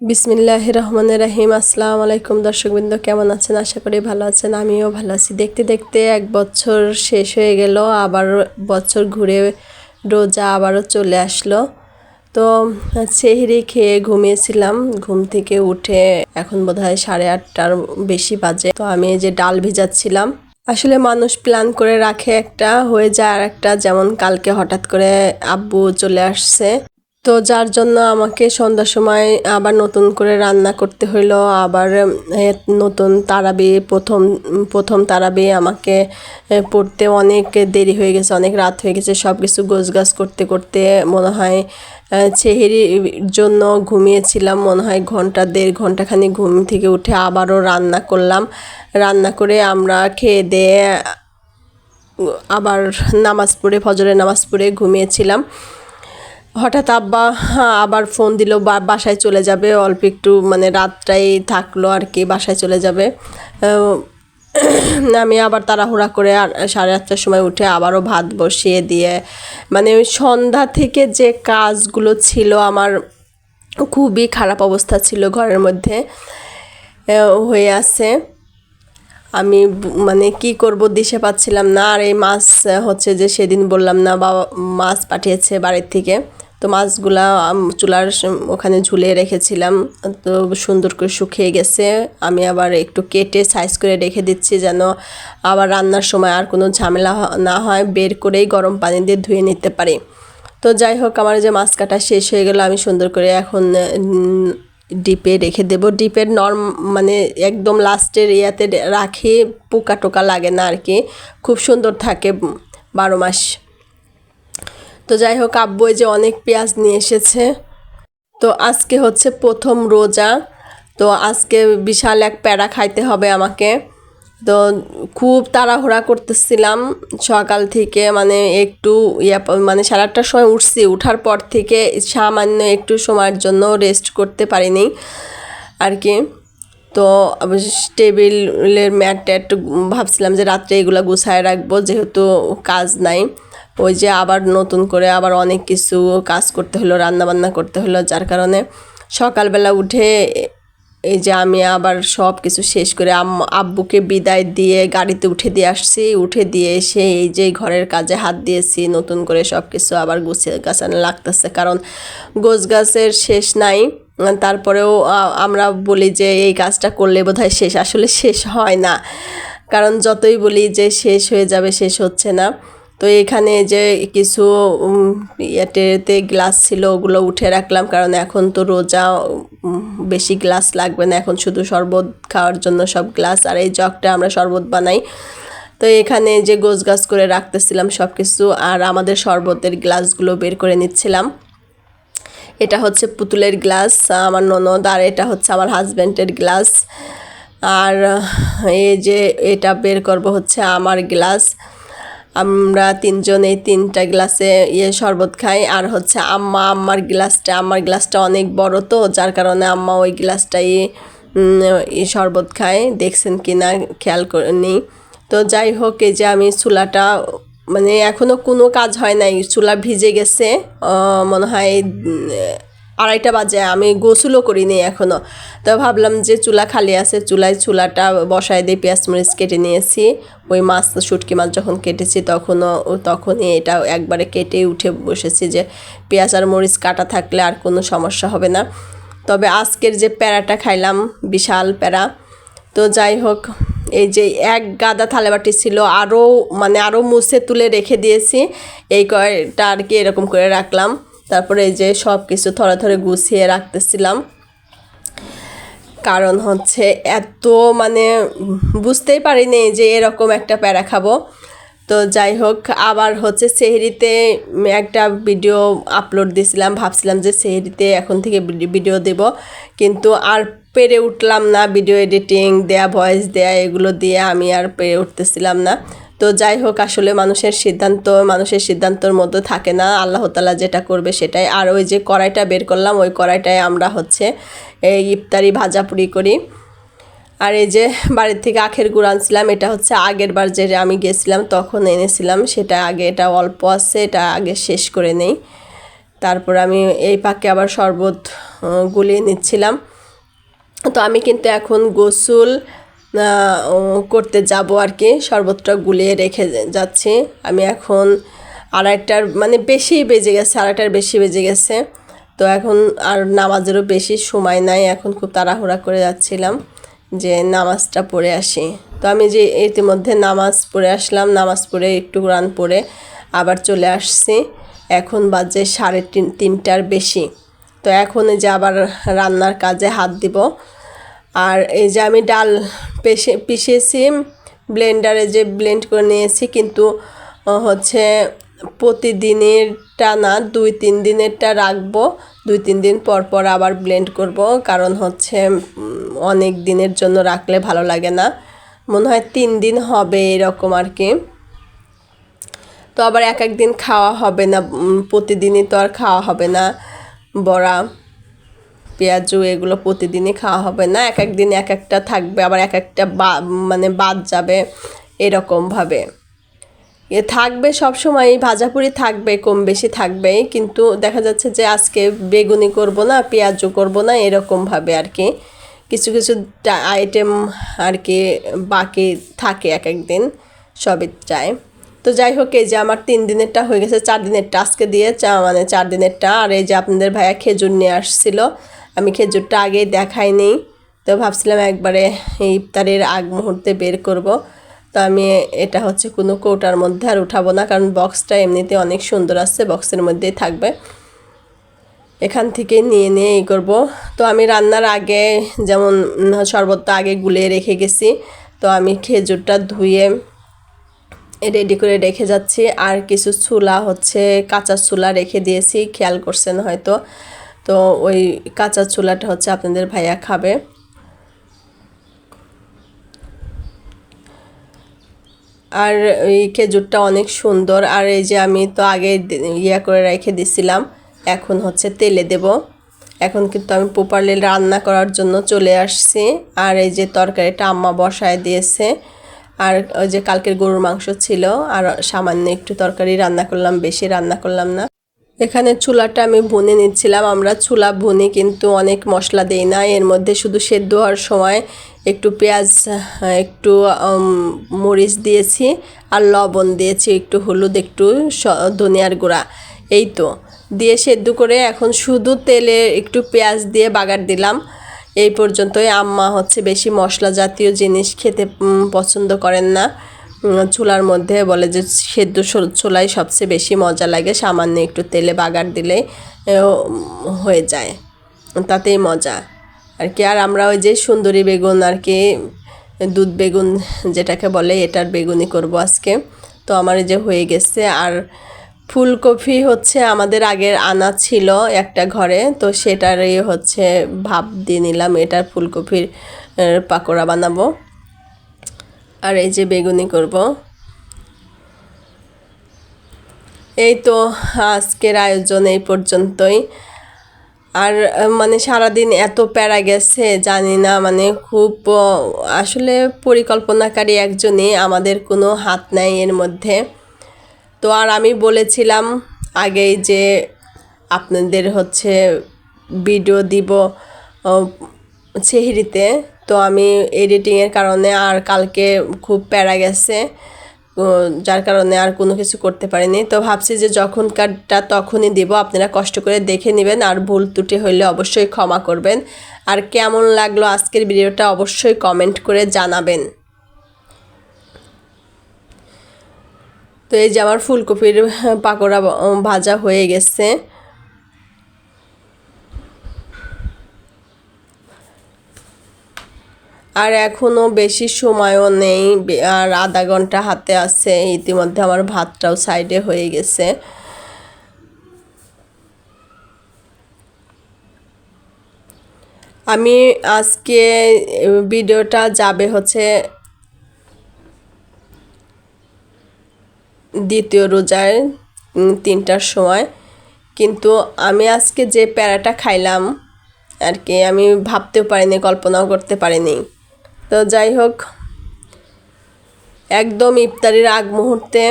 বিসমিল্লাহ রহমান রাহিম। আসসালামু আলাইকুম দর্শকবৃন্দ, কেমন আছেন? আশা করি ভালো আছেন, আমিও ভালো আছি। দেখতে দেখতে এক বছর শেষ হয়ে গেল, আবার বছর ঘুরে রোজা আবারও চলে আসলো। তো সেহরি খেয়ে ঘুমিয়েছিলাম, ঘুম থেকে উঠে এখন বোধহয় সাড়ে আটটার বেশি বাজে। তো আমি যে ডাল ভিজাচ্ছিলাম। আসলে মানুষ প্ল্যান করে রাখে একটা, হয়ে যায় আর একটা যেমন কালকে হঠাৎ করে আব্বু চলে আসছে। তো যার জন্য আমাকে সন্ধ্যার সময় আবার নতুন করে রান্না করতে হইল, আবার নতুন তারাবি, প্রথম প্রথম তারাবি আমাকে পড়তে অনেক দেরি হয়ে গেছে, অনেক রাত হয়ে গেছে সব কিছু গোছগাছ করতে করতে মনে হয় ছেহেরির জন্য ঘুমিয়েছিলাম, মনে হয় ঘণ্টা, দেড় ঘন্টাখানি ঘুম থেকে উঠে আবারও রান্না করলাম, রান্না করে আমরা খেয়ে দিয়ে, আবার নামাজ পড়ে, ফজরের নামাজ পড়ে ঘুমিয়েছিলাম। হঠাৎ আব্বা হ্যাঁ, আবার ফোন দিল বা বাসায় চলে যাবে অল্প একটু মানে রাতটাই থাকল আর কি বাসায় চলে যাবে। আমি আবার তাড়াহুড়া করে আর সাড়ে আটটার সময় উঠে আবারও ভাত বসিয়ে দিয়ে মানে সন্ধ্যা থেকে যে কাজগুলো ছিল আমার খুবই খারাপ অবস্থা ছিল ঘরের মধ্যে হয়ে আছে। আমি মানে কি করব দিশে পাচ্ছিলাম না আর এই মাছ হচ্ছে যে সেদিন বললাম না বাবা মাছ পাঠিয়েছে বাড়ির থেকে। তো মাছগুলা চুলার ওখানে ঝুলিয়ে রেখেছিলাম। তো সুন্দর করে শুকিয়ে গেছে। আমি আবার একটু কেটে সাইজ করে রেখে দিচ্ছি যেন আবার রান্নার সময় আর কোনো ঝামেলা না হয়। বের করেই গরম পানি দিয়ে ধুয়ে নিতে পারি। তো যাই হোক, আমার যে মাছ কাটা শেষ হয়ে গেল, আমি সুন্দর করে এখন ডিপে রেখে দেব। ডিপের নর্ম মানে একদম লাস্টের ইয়াতে রাখি পোকা টোকা লাগে না আর কি। খুব সুন্দর থাকে বারো মাস। তো যাই হোক, আব্বু যে অনেক পেঁয়াজ নিয়ে এসেছে। তো আজকে হচ্ছে প্রথম রোজা। তো আজকে বিশাল এক প্যারা খাইতে হবে আমাকে। তো খুব তাড়াহুড়া করতেছিলাম সকাল থেকে মানে একটু ইয়া মানে সাড়ে আটটার সময় উঠছি। উঠার পর থেকে সামান্য একটু সময়ের জন্য রেস্ট করতে পারিনি আর কি। তো টেবিলের ম্যাটটা একটু ভাবছিলাম যে রাত্রে এগুলো গুছায় রাখব, যেহেতু কাজ নাই। ওই যে আবার নতুন করে আবার অনেক কিছু কাজ করতে হলো রান্না বান্না করতে হলো, যার কারণে সকালবেলা উঠে এই যে আমি আবার সব কিছু শেষ করে আব্বুকে বিদায় দিয়ে গাড়িতে উঠে দিয়ে আসছি। উঠে দিয়ে এসে এই যে ঘরের কাজে হাত দিয়েছি, নতুন করে সব কিছু আবার গুছিয়ে গাছানো লাগতেছে। কারণ গোছ গাছের শেষ নাই, তারপরেও আমরা বলি যে এই কাজটা করলে বোধহয় শেষ, আসলে শেষ হয় না। কারণ যতই বলি যে শেষ হয়ে যাবে, শেষ হচ্ছে না। তো এখানে যে কিছু ইয়েটেতে গ্লাস ছিল, ওগুলো উঠে রাখলাম। কারণ এখন তো রোজা বেশি গ্লাস লাগবে না। এখন শুধু শরবত খাওয়ার জন্য সব গ্লাস আর এই জগটা আমরা শরবত বানাই। তো এখানে যে গোছ গাছ করে রাখতেছিলাম সব কিছু আর আমাদের শরবতের গ্লাসগুলো বের করে নিচ্ছিলাম। এটা হচ্ছে পুতুলের গ্লাস, আমার ননদ, আর এটা হচ্ছে আমার হাজব্যান্ডের গ্লাস। আর এই যে এটা বের করব হচ্ছে আমার গ্লাস। আমরা তিনজন এই তিনটা গ্লাসে ইয়ে শরবত খাই। আর হচ্ছে আম্মা, আম্মার গ্লাসটা আমার গ্লাসটা অনেক বড় তো, যার কারণে আম্মা ওই গ্লাসটাই শরবত খায়। দেখছেন কি না খেয়াল করে তো যাই হোক, এই যে আমি চুলাটা মানে এখনও কোনো কাজ হয় নাই। চুলা ভিজে গেছে। মনে হয় আড়াইটা বাজে, আমি গোসলও করিনি এখনও তো ভাবলাম যে চুলা খালি আছে, চুলায় চুলাটা বসায় দিয়ে পেঁয়াজ মরিচ কেটে নিয়েছি। ওই মাছ শুটকি মাছ যখন কেটেছি তখনও তখনই এটা একবারে কেটে উঠে বসেছি যে পেঁয়াজ আর মরিচ কাটা থাকলে আর কোনো সমস্যা হবে না। তবে আজকের যে প্যারাটা খাইলাম, বিশাল প্যারা। তো যাই হোক, এই যে এক গাদা থালেবাটি ছিল, আরও মানে আরও মুছে তুলে রেখে দিয়েছি। এই কয়টা আর কি এরকম করে রাখলাম। তারপরে এই যে সব কিছু থরে থরে গুছিয়ে রাখতেছিলাম। কারণ হচ্ছে এত মানে বুঝতেই পারিনি যে এরকম একটা প্যারা খাব। তো যাই হোক, আবার হচ্ছে সেহরিতে একটা ভিডিও আপলোড দিয়েছিলাম ভাবছিলাম যে সেহরিতে এখন থেকে ভিডিও দেব। কিন্তু আর পেরে উঠলাম না, ভিডিও এডিটিং দেয়া, ভয়েস দেয়া, এগুলো দিয়ে আমি আর পেরে উঠতেছিলাম না। তো যাই হোক, আসলে মানুষের সিদ্ধান্ত, মানুষের সিদ্ধান্তর মধ্যে থাকে না। আল্লাহ তালা যেটা করবে সেটাই। আর ওই যে কড়াইটা বের করলাম, ওই কড়াইটায় আমরা হচ্ছে এই ইফতারি ভাজাপুরি করি। আর এই যে বাড়ির থেকে আখের গুড় আনছিলাম, এটা হচ্ছে আগের বার যে আমি গেছিলাম, তখন এনেছিলাম। সেটা আগে, এটা অল্প আছে, এটা আগে শেষ করে নেই। তারপর আমি এই পাকে আবার শরবত গুলিয়ে নিচ্ছিলাম। তো আমি কিন্তু এখন গোসল করতে যাব আর কি। শরবতটা গুলিয়ে রেখে যাচ্ছি। আমি এখন আড়াইটার মানে বেশি বেজে গেছে, আড়াইটার বেশি বেজে গেছে। তো এখন আর নামাজেরও বেশি সময় নাই, এখন খুব তাড়াহুড়া করে যাচ্ছিলাম যে নামাজটা পড়ে আসি। তো আমি যে ইতিমধ্যে নামাজ পড়ে আসলাম, নামাজ পড়ে একটু কোরআন পড়ে আবার চলে আসছি। এখন বাজে সাড়ে তিন, তিনটার বেশি। তো এখন যে আবার রান্নার কাজে হাত দিব। আর এই যে আমি ডাল পেশে, পিষেছি ব্লেন্ডারে যে ব্লেন্ড করে নিয়েছি, কিন্তু হচ্ছে প্রতিদিনেরটা না, দুই তিন দিনেরটা রাখব, দুই তিন দিন পর পর আবার ব্লেন্ড করব, কারণ হচ্ছে অনেক দিনের জন্য রাখলে ভালো লাগে না। মনে হয় তিন দিন হবে এরকম আর কি। তো আবার এক এক দিন খাওয়া হবে না প্রতিদিনই তো আর খাওয়া হবে না, বড়া। পেঁয়াজু এগুলো প্রতিদিনই খাওয়া হবে না। এক এক দিন এক একটা থাকবে, আবার এক একটা বা মানে বাদ যাবে এরকমভাবে এ থাকবে সব সময় ভাজাপুরি থাকবে, কম বেশি থাকবে, কিন্তু দেখা যাচ্ছে যে আজকে বেগুনি করব না, পেঁয়াজু করব না এরকমভাবে আর কি। কিছু কিছু আইটেম আর কি বাকি থাকে এক এক দিন, সবই চায় তো যাই হোক, এই যে আমার তিন দিনেরটা হয়ে গেছে, চার দিনেরটা আজকে দিয়ে চা মানে চার দিনেরটা। আর এই যে আপনাদের ভাইয়া খেজুর নিয়ে আসছিল আমি খেজুরটা আগেই দেখাইনি তো ভাবছিলাম একবারে ইফতারের আগ মুহূর্তে বের করব। তো আমি এটা হচ্ছে কোনো কৌটার মধ্যে আর উঠাবো না, কারণ বক্সটা এমনিতে অনেক সুন্দর আছে বক্সের মধ্যেই থাকবে। এখান থেকে নিয়ে নিয়ে এই করব। তো আমি রান্নার আগে যেমন শরবতটা আগে গুলিয়ে রেখে গেছি, তো আমি খেজুরটা ধুয়ে রেডি করে রেখে যাচ্ছি। আর কিছু চুলা হচ্ছে কাঁচা চুলা রেখে দিয়েছি, খেয়াল করছেন হয়তো। তো ওই কাঁচা চুলাটা হচ্ছে আপনাদের ভাইয়া খাবে। আর এই খেজুরটা অনেক সুন্দর। আর এই যে আমি তো আগে ইয়া করে রেখে দিছিলাম, এখন হচ্ছে তেলে দেব। এখন কিন্তু আমি প্রপারলি রান্না করার জন্য চলে আসছি। আর এই যে তরকারিটা আম্মা বসায় দিয়েছে। আর ওই যে কালকের গরুর মাংস ছিল, আর সামান্য একটু তরকারি রান্না করলাম, বেশি রান্না করলাম না। এখানে চুলাটা আমি ভুনে নিচ্ছিলাম। আমরা চুলা ভুনি কিন্তু অনেক মশলা দেই না। এর মধ্যে শুধু সেদ্ধ হওয়ার সময় একটু পেঁয়াজ, একটু মরিচ দিয়েছি আর লবণ দিয়েছি, একটু হলুদ, একটু ধনিয়ার গুঁড়া। এই তো। দিয়ে সেদ্ধ করে এখন শুধু তেলে একটু পেঁয়াজ দিয়ে বাগার দিলাম। এই পর্যন্তই। আম্মা হচ্ছে বেশি মশলা জাতীয় জিনিস খেতে পছন্দ করেন না। চুলার মধ্যে বলে যে সেদ্ধ চুলাই সবচেয়ে বেশি মজা লাগে সামান্য একটু তেলে বাগার দিলে হয়ে যায়। তাতেই মজা। আর কি, আর আমরা ওই যে সুন্দরী বেগুন আর কি, দুধ বেগুন যেটাকে বলে, এটার বেগুনি করব আজকে। তো আমার যে হয়ে গেছে। আর ফুলকপি হচ্ছে আমাদের আগের আনা ছিল একটা ঘরে, তো সেটারই হচ্ছে ভাব দিয়ে নিলাম। এটার ফুলকপির পাকোড়া বানাবো। আর এই যে বেগুনি করব। এই তো আজকের আয়োজন এই পর্যন্তই। আর মানে সারাদিন এত প্যারা গেছে, জানি না মানে খুব আসলে পরিকল্পনাকারী একজনই আমাদের কোনো হাত নাই এর মধ্যে। তো আর আমি বলেছিলাম আগেই যে আপনাদের হচ্ছে ভিডিও দিব সেহরিতে। তো আমি এডিটিংয়ের কারণে আর কালকে খুব প্যারা গেছে যার কারণে আর কোনো কিছু করতে পারিনি। তো ভাবছি যে যখনকারটা তখনই দিব, আপনারা কষ্ট করে দেখে নেবেন আর ভুল ত্রুটি হইলে অবশ্যই ক্ষমা করবেন। আর কেমন লাগল আজকের ভিডিওটা অবশ্যই কমেন্ট করে জানাবেন। তো এই যে আমার ফুলকপির পাকোড়া ভাজা হয়ে গেছে। আর এখনও বেশি সময়ও নেই আর আধা ঘণ্টা হাতে আছে, ইতিমধ্যে আমার ভাতটাও সাইডে হয়ে গেছে। আমি আজকে ভিডিওটা যাবে হচ্ছে দ্বিতীয় রোজার তিনটার সময়। কিন্তু আমি আজকে যে প্যারাটা খাইলাম, আর কি, আমি ভাবতেও পারিনি, কল্পনাও করতে পারিনি। তো যাই হোক, একদম ইফতারির আগ মুহূর্তে।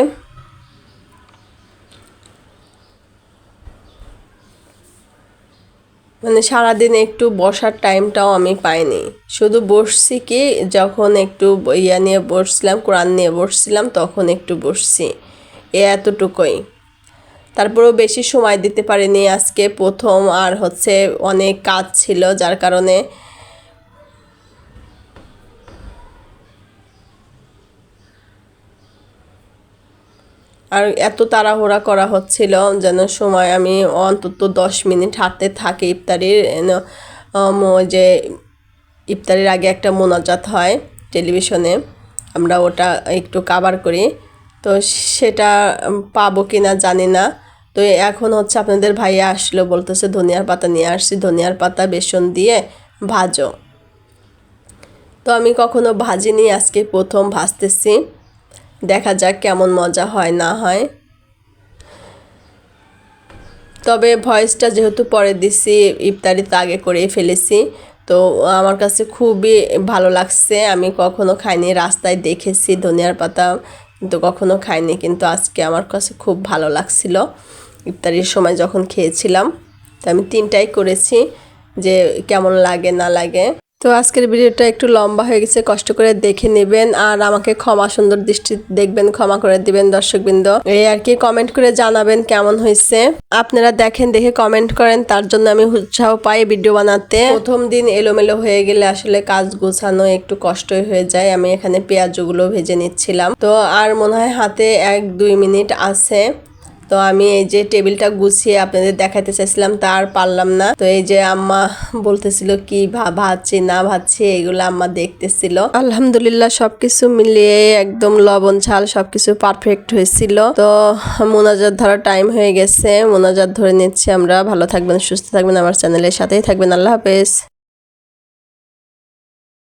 মানে সারাদিন একটু বসার টাইমটাও আমি পাইনি। শুধু বসছি কি, যখন একটু ইয়া নিয়ে বসছিলাম কোরআন নিয়ে বসছিলাম, তখন একটু বসছি। এ এতটুকুই। তারপরেও বেশি সময় দিতে পারিনি আজকে। প্রথম আর হচ্ছে অনেক কাজ ছিল, যার কারণে আর এত তাড়াহুড়া করা হচ্ছিল যেন সময় আমি অন্তত দশ মিনিট হাঁটতে থাকি ইফতারির। যে ইফতারির আগে একটা মোনাজাত হয় টেলিভিশনে। আমরা ওটা একটু কাবার করি। তো সেটা পাবো কি না জানি না। তো এখন হচ্ছে আপনাদের ভাইয়া আসলো, বলতেছে ধনিয়ার পাতা নিয়ে আসছি। ধনিয়ার পাতা, বেসন দিয়ে ভাজো। তো আমি কখনো ভাজিনি, আজকে প্রথম ভাজতেছি। দেখা যাক কেমন মজা হয়, না হয়। তবে ভয়েসটা যেহেতু পরে দিছি ইফতারিতে আগে করেই ফেলেছি, তো আমার কাছে খুবই ভালো লাগছে। আমি কখনো খাইনি, রাস্তায় দেখেছি ধনিয়ার পাতা, কিন্তু কখনো খাইনি, কিন্তু আজকে আমার কাছে খুব ভালো লাগছিল ইফতারির সময় যখন খেয়েছিলাম। তো আমি তিনটাই করেছি, যে কেমন লাগে, না লাগে। তো আজকের ভিডিওটা একটু লম্বা হয়ে গেছে, কষ্ট করে দেখে নেবেন আর আমাকে ক্ষমা সুন্দর দৃষ্টি দেখবেন, ক্ষমা করে দিবেন দর্শকবৃন্দ। এই আর কি কমেন্ট করে জানাবেন কেমন হয়েছে। আপনারা দেখেন, দেখে কমেন্ট করেন, তার জন্য আমি উৎসাহ পাই ভিডিও বানাতে। প্রথম দিন এলোমেলো হয়ে গেলে আসলে কাজ গোছানো একটু কষ্টই হয়ে যায়, আমি এখানে পেঁয়াজগুলো ভেজে নিচ্ছিলাম। তো আর মনে হয় হাতে এক দুই মিনিট আছে। তো আমি এই যে টেবিলটা গুছিয়ে আপনাদের দেখাতে চাইছিলাম, তা আর পারলাম না। তো এই যে আম্মা বলতেছিল কি ভা- ভাজছি, না ভাজছি, এগুলো আম্মা দেখতেছিল। আলহামদুলিল্লাহ সবকিছু মিলিয়ে একদম লবণ, ঝাল সবকিছু পারফেক্ট হয়েছিল। তো মোনাজাত ধরার টাইম হয়ে গেছে। মোনাজাত ধরে নিচ্ছি আমরা। ভালো থাকবেন, সুস্থ থাকবেন, আমার চ্যানেলের সাথেই থাকবেন। আল্লাহ হাফেজ।